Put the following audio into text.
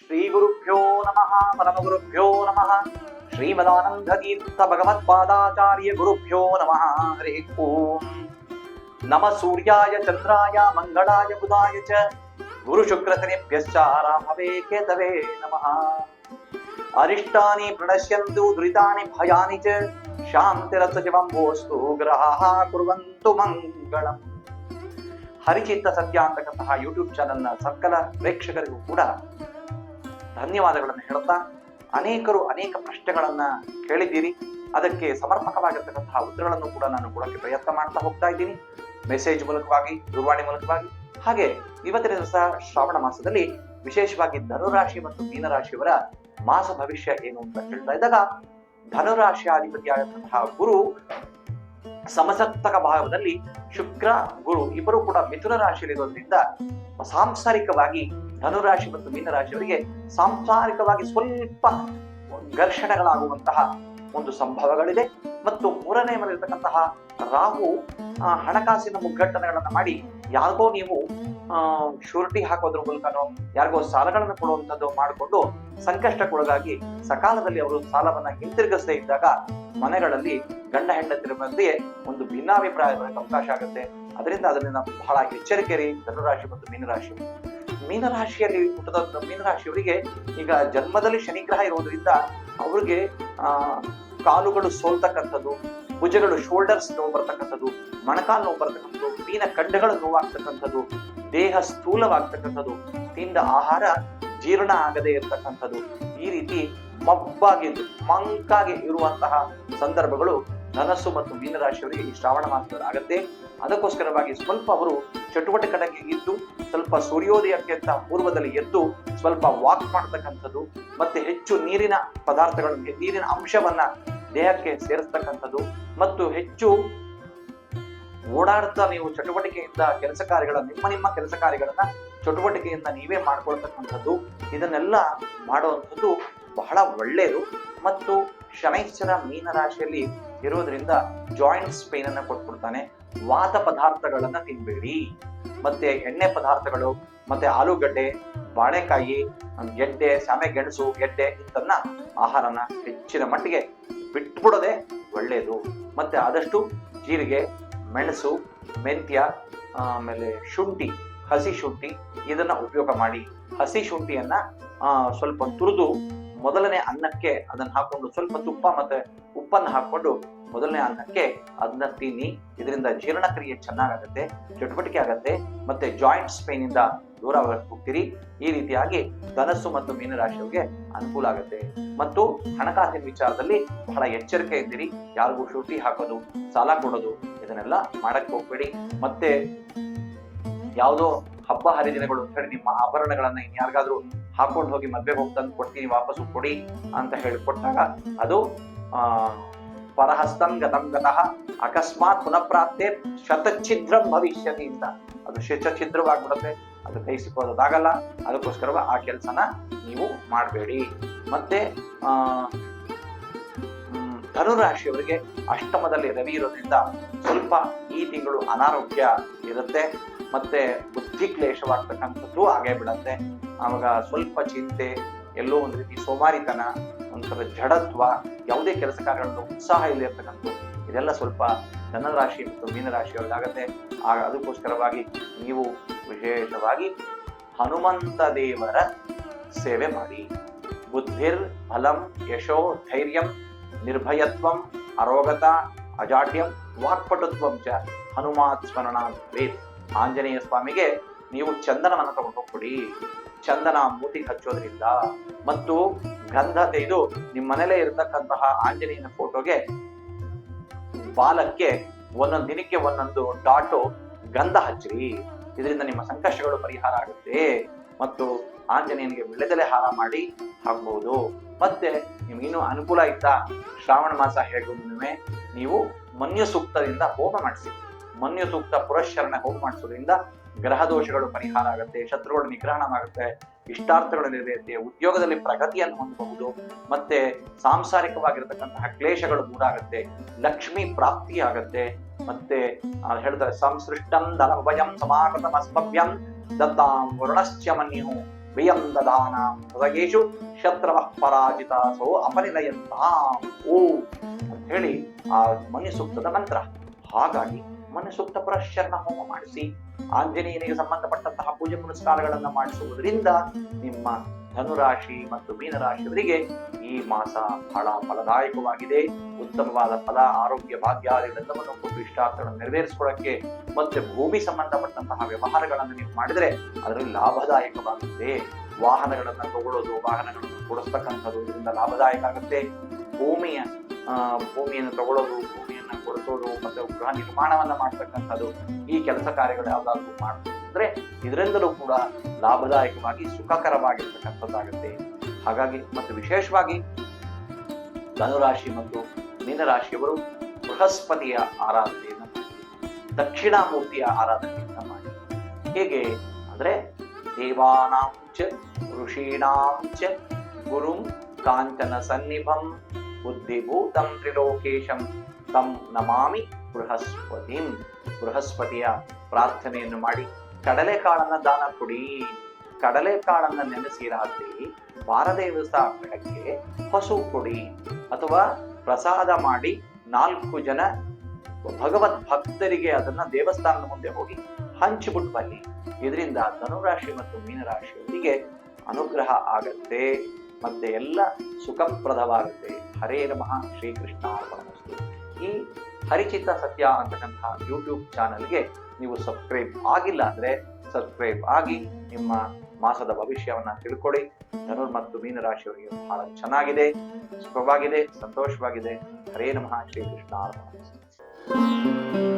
ಶ್ರೀ ಗುರುಭ್ಯೋ ನಮಃ ಪರಮಗುರುಭ್ಯೋ ನಮಃ ಶ್ರೀಮದಾನಂದತೀರ್ಥ ಭಗವತ್ಪಾದಾಚಾರ್ಯ ಗುರುಭ್ಯೋ ನಮಃ ಹರಿ ಓಂ ನಮ ಸೂರ್ಯಾಯ ಚಂದ್ರಾಯ ಮಂಗಳಾಯ ಬುಧಾಯ ಚ ಗುರು ರಾಮವೇ ಕೇತವೇ ನಮಃ ಅರಿಷ್ಟಾನಿ ಪ್ರಣಶ್ಯಂತು ದುರಿತಾನಿ ಭಯಾನಿ ಚ ಶಾಂತಿರಸಚಿವಂಬೋಸ್ತು ಗ್ರಹ ಕುರುವಂತು ಮಂಗಳಂ ಹರಿಚಿತ್ತ ಸತ್ಯ ಅಂತಕ್ಕಂತಹ ಯೂಟ್ಯೂಬ್ ಚಾನೆಲ್ನ ಸಕಲ ಪ್ರೇಕ್ಷಕರಿಗೂ ಕೂಡ ಧನ್ಯವಾದಗಳನ್ನು ಹೇಳುತ್ತಾ, ಅನೇಕರು ಅನೇಕ ಪ್ರಶ್ನೆಗಳನ್ನ ಕೇಳಿದ್ದೀರಿ. ಅದಕ್ಕೆ ಸಮರ್ಪಕವಾಗಿರ್ತಕ್ಕಂತಹ ಉತ್ತರಗಳನ್ನು ಕೂಡ ನಾನು ಕೊಡೋಕ್ಕೆ ಪ್ರಯತ್ನ ಮಾಡ್ತಾ ಹೋಗ್ತಾ ಇದ್ದೀನಿ. ಮೆಸೇಜ್ ಮೂಲಕವಾಗಿ, ದೂರವಾಣಿ ಮೂಲಕವಾಗಿ. ಹಾಗೆ ಇವತ್ತಿನ ದಿವಸ ಶ್ರಾವಣ ಮಾಸದಲ್ಲಿ ವಿಶೇಷವಾಗಿ ಧನುರಾಶಿ ಮತ್ತು ಮೀನರಾಶಿಯವರ ಮಾಸ ಭವಿಷ್ಯ ಏನು ಅಂತ ಹೇಳ್ತಾ ಇದ್ದಾಗ ಧನುರಾಶಿಯ ಅಧಿಪತಿಯಾಗಿರ್ತಕ್ಕಂತಹ ಗುರು ಸಮಸಪ್ತಕ ಭಾವದಲ್ಲಿ ಶುಕ್ರ, ಗುರು ಇಬ್ಬರು ಕೂಡ ಮಿಥುನ ರಾಶಿಯಲ್ಲಿರೋದ್ರಿಂದ ಸಾಂಸಾರಿಕವಾಗಿ ಧನುರಾಶಿ ಮತ್ತು ಮೀನರಾಶಿಯವರಿಗೆ ಸಾಂಸಾರಿಕವಾಗಿ ಸ್ವಲ್ಪ ಘರ್ಷಣೆಗಳಾಗುವಂತಹ ಒಂದು ಸಂಭವಗಳಿದೆ. ಮತ್ತು ಮೂರನೇ ಮನೆಯಲ್ಲಿರ್ತಕ್ಕಂತಹ ರಾಹು ಹಣಕಾಸಿನ ಮುಗ್ಗಟ್ಟನೆಗಳನ್ನ ಮಾಡಿ ಯಾರಿಗೋ ನೀವು ಶೂರಿಟಿ ಹಾಕೋದ್ರ ಮೂಲಕನೋ ಯಾರಿಗೋ ಸಾಲಗಳನ್ನು ಕೊಡುವಂಥದ್ದು ಮಾಡಿಕೊಂಡು ಸಂಕಷ್ಟಕ್ಕೊಳಗಾಗಿ ಸಕಾಲದಲ್ಲಿ ಅವರು ಸಾಲವನ್ನ ಹಿಂತಿರುಗಿಸದೇ ಇದ್ದಾಗ ಮನೆಗಳಲ್ಲಿ ಗಂಡ ಹೆಂಡತಿರ ಮಧ್ಯೆ ಒಂದು ಭಿನ್ನಾಭಿಪ್ರಾಯ ಬರಕ್ಕೆ ಅವಕಾಶ ಆಗುತ್ತೆ. ಅದರಿಂದ ಅದನ್ನ ಬಹಳ ಎಚ್ಚರಿಕೆರಿ ಧನುರಾಶಿ ಮತ್ತು ಮೀನರಾಶಿ. ಮೀನರಾಶಿಯಲ್ಲಿ ಹುಟ್ಟದ ಮೀನರಾಶಿಯವರಿಗೆ ಈಗ ಜನ್ಮದಲ್ಲಿ ಶನಿಗ್ರಹ ಇರೋದ್ರಿಂದ ಅವ್ರಿಗೆ ಆ ಕಾಲುಗಳು ಸೋಲ್ತಕ್ಕಂಥದ್ದು ಭುಜಗಳು ಶೋಲ್ಡರ್ಸ್ ನೋವು ಬರ್ತಕ್ಕಂಥದ್ದು ಮೊಣಕಾಲು ನೋವು ಬರ್ತಕ್ಕಂಥದ್ದು ಮೀನ ಕಂಡಗಳು ನೋವಾಗ್ತಕ್ಕಂಥದ್ದು, ದೇಹ ಸ್ಥೂಲವಾಗ್ತಕ್ಕಂಥದ್ದು, ತಿಂದ ಆಹಾರ ಜೀರ್ಣ ಆಗದೆ ಇರತಕ್ಕಂಥದ್ದು, ಈ ರೀತಿ ಮಬ್ಬಾಗಿ ಮಂಕಾಗಿ ಇರುವಂತಹ ಸಂದರ್ಭಗಳು ಧನಸ್ಸು ಮತ್ತು ಮೀನರಾಶಿಯವರಿಗೆ ಈ ಶ್ರಾವಣ ಮಾಸದಲ್ಲಿ ಆಗತ್ತೆ. ಅದಕ್ಕೋಸ್ಕರವಾಗಿ ಸ್ವಲ್ಪ ಅವರು ಚಟುವಟಿಕೆಗೆ ಇದ್ದು, ಸ್ವಲ್ಪ ಸೂರ್ಯೋದಯಕ್ಕಿಂತ ಪೂರ್ವದಲ್ಲಿ ಎದ್ದು, ಸ್ವಲ್ಪ ವಾಕ್ ಮಾಡ್ತಕ್ಕಂಥದ್ದು, ಮತ್ತೆ ಹೆಚ್ಚು ನೀರಿನ ಪದಾರ್ಥಗಳನ್ನು, ನೀರಿನ ಅಂಶವನ್ನ ದೇಹಕ್ಕೆ ಸೇರಿಸ್ತಕ್ಕಂಥದ್ದು, ಮತ್ತು ಹೆಚ್ಚು ಓಡಾಡ್ತಾ ನೀವು ಚಟುವಟಿಕೆಯಿಂದ ಕೆಲಸ ಕಾರ್ಯಗಳ, ನಿಮ್ಮ ನಿಮ್ಮ ಕೆಲಸ ಕಾರ್ಯಗಳನ್ನ ಚಟುವಟಿಕೆಯಿಂದ ನೀವೇ ಮಾಡ್ಕೊಳ್ತಕ್ಕಂಥದ್ದು, ಇದನ್ನೆಲ್ಲ ಮಾಡುವಂಥದ್ದು ಬಹಳ ಒಳ್ಳೆಯದು. ಮತ್ತು ಶನೈಶ್ಚರ ಮೀನರಾಶಿಯಲ್ಲಿ ಇರೋದ್ರಿಂದ ಜಾಯಿಂಟ್ಸ್ ಪೇನ್ ಅನ್ನ ಕೊಟ್ಬಿಡ್ತಾನೆ. ವಾತ ಪದಾರ್ಥಗಳನ್ನ ತಿನ್ಬೇಡಿ. ಮತ್ತೆ ಎಣ್ಣೆ ಪದಾರ್ಥಗಳು, ಮತ್ತೆ ಆಲೂಗಡ್ಡೆ, ಬಾಳೆಕಾಯಿ, ಗೆಡ್ಡೆ ಸಾಮೆ ಗೆಣಸು, ಗೆಡ್ಡೆ ಇಂತನ್ನ ಆಹಾರನ ಹೆಚ್ಚಿನ ಮಟ್ಟಿಗೆ ಬಿಟ್ಬಿಡೋದೆ ಒಳ್ಳೆಯದು. ಮತ್ತೆ ಆದಷ್ಟು ಜೀರಿಗೆ ಮೆಣಸು, ಮೆಂತ್ಯ, ಆಮೇಲೆ ಶುಂಠಿ, ಹಸಿ ಶುಂಠಿ, ಇದನ್ನ ಉಪಯೋಗ ಮಾಡಿ. ಹಸಿ ಶುಂಠಿಯನ್ನ ಸ್ವಲ್ಪ ತುರಿದು ಮೊದಲನೇ ಅನ್ನಕ್ಕೆ ಅದನ್ನ ಹಾಕೊಂಡು ಸ್ವಲ್ಪ ತುಪ್ಪ ಮತ್ತೆ ಉಪ್ಪನ್ನು ಹಾಕೊಂಡು ಮೊದಲನೇ ಅನ್ನಕ್ಕೆ ಅದನ್ನ ತಿನ್ನಿ. ಇದರಿಂದ ಜೀರ್ಣಕ್ರಿಯೆ ಚೆನ್ನಾಗಾಗತ್ತೆ, ಚಟುವಟಿಕೆ ಆಗತ್ತೆ, ಮತ್ತೆ ಜಾಯಿಂಟ್ಸ್ ಪೇನ್ ಇಂದ ದೂರ ಹೋಗ್ತೀರಿ. ಈ ರೀತಿಯಾಗಿ ಧನಸ್ಸು ಮತ್ತು ಮೀನರಾಶಿಯವರಿಗೆ ಅನುಕೂಲ ಆಗುತ್ತೆ. ಮತ್ತು ಹಣಕಾಸಿನ ವಿಚಾರದಲ್ಲಿ ಬಹಳ ಎಚ್ಚರಿಕೆ ಇದ್ದೀರಿ ಯಾರಿಗೂ ಶುಂಠಿ ಹಾಕೋದು, ಸಾಲ ಕೊಡೋದು ಇದನ್ನೆಲ್ಲ ಮಾಡಕ್ ಹೋಗ್ಬೇಡಿ. ಮತ್ತೆ ಯಾವುದೋ ಹಬ್ಬ ಹರಿದಿನಗಳು ಅಂತ ಹೇಳಿ ನಿಮ್ಮ ಆಭರಣಗಳನ್ನ ಇನ್ಯಾರಿಗಾದ್ರೂ ಹಾಕೊಂಡು ಹೋಗಿ ಮದ್ವೆ ಹೋಗಿ ತಂದು ಕೊಡ್ತೀನಿ, ವಾಪಸ್ಸು ಕೊಡಿ ಅಂತ ಹೇಳಿ ಕೊಟ್ಟಾಗ ಅದು, ಆ, ಪರಹಸ್ತಂ ಗತಂ ಅಕಸ್ಮಾತ್ ಪುನಃಪ್ರಾಪ್ತೆ ಶತಛಿದ್ರಂ ಭವಿಷ್ಯತಿ ಅಂತ. ಅದು ಶತಛಿದ್ರವಾಗ್ಬಿಡುತ್ತೆ ಅದು ಕೈ ಸಿಕ್ಕೋದಾಗಲ್ಲ ಅದಕ್ಕೋಸ್ಕರ ಆ ಕೆಲಸನ ನೀವು ಮಾಡಬೇಡಿ. ಮತ್ತೆ, ಆ ಧನುರಾಶಿಯವರಿಗೆ ಅಷ್ಟಮದಲ್ಲಿ ರವಿ ಇರೋದ್ರಿಂದ ಸ್ವಲ್ಪ ಈ ತಿಂಗಳು ಅನಾರೋಗ್ಯ ಇರುತ್ತೆ, ಮತ್ತೆ ಬುದ್ಧಿ ಕ್ಲೇಶವಾಗ್ತಕ್ಕಂಥದ್ದು ಆಗೇ ಬಿಡತ್ತೆ. ಆವಾಗ ಸ್ವಲ್ಪ ಚಿಂತೆ, ಎಲ್ಲೋ ಒಂದು ರೀತಿ ಸೋಮಾರಿತನ, ಒಂಥರ ಜಡತ್ವ, ಯಾವುದೇ ಕೆಲಸ ಕಾರ್ಯಗಳನ್ನು ಉತ್ಸಾಹ ಇಲ್ಲಿರ್ತಕ್ಕಂಥದ್ದು, ಇದೆಲ್ಲ ಸ್ವಲ್ಪ ಧನರಾಶಿ ಮತ್ತು ಮೀನರಾಶಿಯವರಿಗಾಗತ್ತೆ ಆಗ ಅದಕ್ಕೋಸ್ಕರವಾಗಿ ನೀವು ವಿಶೇಷವಾಗಿ ಹನುಮಂತ ದೇವರ ಸೇವೆ ಮಾಡಿ. ಬುದ್ಧಿರ್ ಫಲಂ ಯಶೋ ಧೈರ್ಯಂ ನಿರ್ಭಯತ್ವಂ ಅರೋಗತ ಅಜಾಡ್ಯಂ ವಾಕ್ಪಟುತ್ವಂ ಚ ಹನುಮಾತ್ ಸ್ಮರಣ ವೇದ್ ಆಂಜನೇಯ ಸ್ವಾಮಿಗೆ ನೀವು ಚಂದನವನ್ನು ತಗೊಂಡು ಹೋಗ್ಬಿಡಿ ಚಂದನ ಮೂತಿ ಹಚ್ಚೋದ್ರಿಂದ ಮತ್ತು ಗಂಧ ತೆಗೆದು ನಿಮ್ಮ ಮನೇಲೇ ಇರತಕ್ಕಂತಹ ಆಂಜನೇಯನ ಫೋಟೋಗೆ ಬಾಲಕ್ಕೆ ಒಂದೊಂದು ದಿನಕ್ಕೆ ಒಂದೊಂದು ಡಾಟು ಗಂಧ ಹಚ್ಚಿರಿ. ಇದರಿಂದ ನಿಮ್ಮ ಸಂಕಷ್ಟಗಳು ಪರಿಹಾರ ಆಗುತ್ತೆ. ಮತ್ತು ಆಂಜನೇಯನಿಗೆ ಬೆಳೆದಲೆ ಹಾರ ಮಾಡಿ ಹಾಕ್ಬಹುದು ಮತ್ತೆ ನಿಮ್ಗಿನ್ನೂ ಅನುಕೂಲ ಇತ್ತಾ ಶ್ರಾವಣ ಮಾಸ ಹೇಗೂ ನೀವು ಮನ್ಯು ಸೂಕ್ತದಿಂದ ಹೋಮ ಮಾಡಿಸಿ. ಮನ್ಯು ಸೂಕ್ತ ಪುರಶ್ಚರಣೆ ಹೋಮ ಮಾಡಿಸೋದ್ರಿಂದ ಗ್ರಹ ದೋಷಗಳು ಪರಿಹಾರ ಆಗುತ್ತೆ, ಶತ್ರುಗಳು ನಿಗ್ರಹಣ ಆಗುತ್ತೆ ಇಷ್ಟಾರ್ಥಗಳು ನೆರವೇರುತ್ತೆ, ಉದ್ಯೋಗದಲ್ಲಿ ಪ್ರಗತಿಯನ್ನು ಹೊಂದಬಹುದು, ಮತ್ತೆ ಸಾಂಸಾರಿಕವಾಗಿರತಕ್ಕಂತಹ ಕ್ಲೇಶಗಳು ದೂರ ಆಗುತ್ತೆ ಲಕ್ಷ್ಮಿ ಪ್ರಾಪ್ತಿ ಆಗತ್ತೆ, ಮತ್ತೆ ಹೇಳ್ತಾರೆ ಸಂಸೃಷ್ಟಂ ಧನಭಯಂ ಸಮಾಗತಮಸ್ಪವ್ಯಂ ದತ್ತಾಂ ವರುಣಶ್ಚ ಮನ್ಯು. ವಿಯಂ ದದಾನಾಂ ಹೃದಯೇಶು ಶತ್ರವ ಪರಾಜಿತ ಸೋ ಅಪನಿಲಯಂತಾಂ. ಓ ಅಂತ ಹೇಳಿ ಆ ಮನಿ ಸೂಕ್ತದ ಮಂತ್ರ. ಹಾಗಾಗಿ ಮನೆ ಸೂಕ್ತ ಪುರಶ್ಚರಣ ಹೋಮ ಮಾಡಿಸಿ, ಆಂಜನೇಯನಿಗೆ ಸಂಬಂಧಪಟ್ಟಂತಹ ಪೂಜೆ ಪುನಸ್ಕಾರಗಳನ್ನ ಮಾಡಿಸುವುದರಿಂದ ನಿಮ್ಮ ಧನುರಾಶಿ ಮತ್ತು ಮೀನರಾಶಿಯವರಿಗೆ ಈ ಮಾಸ ಬಹಳ ಫಲದಾಯಕವಾಗಿದೆ. ಉತ್ತಮವಾದ ಫಲ, ಆರೋಗ್ಯ, ಭಾಗ್ಯಾದಿಗಳೆಲ್ಲವನ್ನು ಕೊಟ್ಟು ಇಷ್ಟಾರ್ಥಗಳನ್ನು ನೆರವೇರಿಸಿಕೊಳ್ಳಕ್ಕೆ ಮತ್ತೆ ಭೂಮಿ ಸಂಬಂಧಪಟ್ಟಂತಹ ವ್ಯವಹಾರಗಳನ್ನು ನೀವು ಮಾಡಿದರೆ ಅದರಲ್ಲಿ ಲಾಭದಾಯಕವಾಗುತ್ತೆ. ವಾಹನಗಳನ್ನು ತಗೊಳ್ಳೋದು, ವಾಹನಗಳನ್ನು ಕೊಡಿಸ್ತಕ್ಕಂಥದ್ದು ಇದರಿಂದ ಲಾಭದಾಯಕ ಆಗುತ್ತೆ. ಭೂಮಿಯ ಭೂಮಿಯನ್ನು ತಗೊಳ್ಳೋದು, ಭೂಮಿಯನ್ನು ಕೊಡಿಸೋದು, ಮತ್ತೆ ಗೃಹ ನಿರ್ಮಾಣವನ್ನು ಮಾಡ್ತಕ್ಕಂಥದ್ದು, ಈ ಕೆಲಸ ಕಾರ್ಯಗಳು ಯಾವ್ದಾದ್ರು ಮಾಡಿದ್ರೆ ಇದರಿಂದಲೂ ಕೂಡ ಲಾಭದಾಯಕವಾಗಿ, ಸುಖಕರವಾಗಿರ್ತಕ್ಕಂಥದ್ದಾಗುತ್ತೆ. ಹಾಗಾಗಿ ಮತ್ತು ವಿಶೇಷವಾಗಿ ಧನುರಾಶಿ ಮತ್ತು ಮೀನರಾಶಿಯವರು ಬೃಹಸ್ಪತಿಯ ಆರಾಧನೆಯನ್ನು ದಕ್ಷಿಣಾಮೂರ್ತಿಯ ಆರಾಧನೆಯನ್ನು ಮಾಡಿ. ಹೇಗೆ ಅಂದ್ರೆ ದೇವಾನಾಂಚ ಋಷೀಣಾಂಚ ಗುರುಂ ಕಾಂಚನ ಸನ್ನಿಭಂ, ಬುದ್ಧಿಭೂತಂ ತ್ರಿಲೋಕೇಶಂ, ತಂ ನಮಾಮಿ ಬೃಹಸ್ಪತಿಂ. ಬೃಹಸ್ಪತಿಯ ಪ್ರಾರ್ಥನೆಯನ್ನು ಮಾಡಿ ಕಡಲೆಕಾಳನ್ನ ದಾನ ಕೊಡಿ. ಕಡಲೆಕಾಳನ್ನ ನೆನೆಸಿ ರಾತ್ರಿ ವಾರದೇ ದಿವಸ ಬೆಳಗ್ಗೆ ಹಸು ಕೊಡಿ ಅಥವಾ ಪ್ರಸಾದ ಮಾಡಿ ನಾಲ್ಕು ಜನ ಭಗವತ್ ಭಕ್ತರಿಗೆ ಅದನ್ನ ದೇವಸ್ಥಾನದ ಮುಂದೆ ಹೋಗಿ ಹಂಚಿಬಿಟ್ಟು ಬನ್ನಿ. ಇದರಿಂದ ಧನುರಾಶಿ ಮತ್ತು ಮೀನರಾಶಿಯೊಂದಿಗೆ ಅನುಗ್ರಹ ಆಗತ್ತೆ. ಮತ್ತೆ ಎಲ್ಲ ಸುಖಪ್ರದವಾಗುತ್ತೆ. ಹರೇ ನಮಃ. ಶ್ರೀಕೃಷ್ಣ ಈ ಹರಿಚಿತ ಸತ್ಯ ಅಂತಕ್ಕಂತಹ ಯೂಟ್ಯೂಬ್ ಚಾನಲ್ಗೆ ನೀವು ಸಬ್ಸ್ಕ್ರೈಬ್ ಆಗಿಲ್ಲ ಅಂದ್ರೆ ಸಬ್ಸ್ಕ್ರೈಬ್ ಆಗಿ ನಿಮ್ಮ ಮಾಸದ ಭವಿಷ್ಯವನ್ನ ತಿಳ್ಕೊಳ್ಳಿ ಧನುರ್ ಮತ್ತು ಮೀನರಾಶಿಯವರಿಗೆ ಬಹಳ ಚೆನ್ನಾಗಿದೆ ಸುಖವಾಗಿದೆ ಸಂತೋಷವಾಗಿದೆ. ಹರೇ ನಮಃ ಶ್ರೀಕೃಷ್ಣ. ಅರ್ಪಣಮಸ್ತು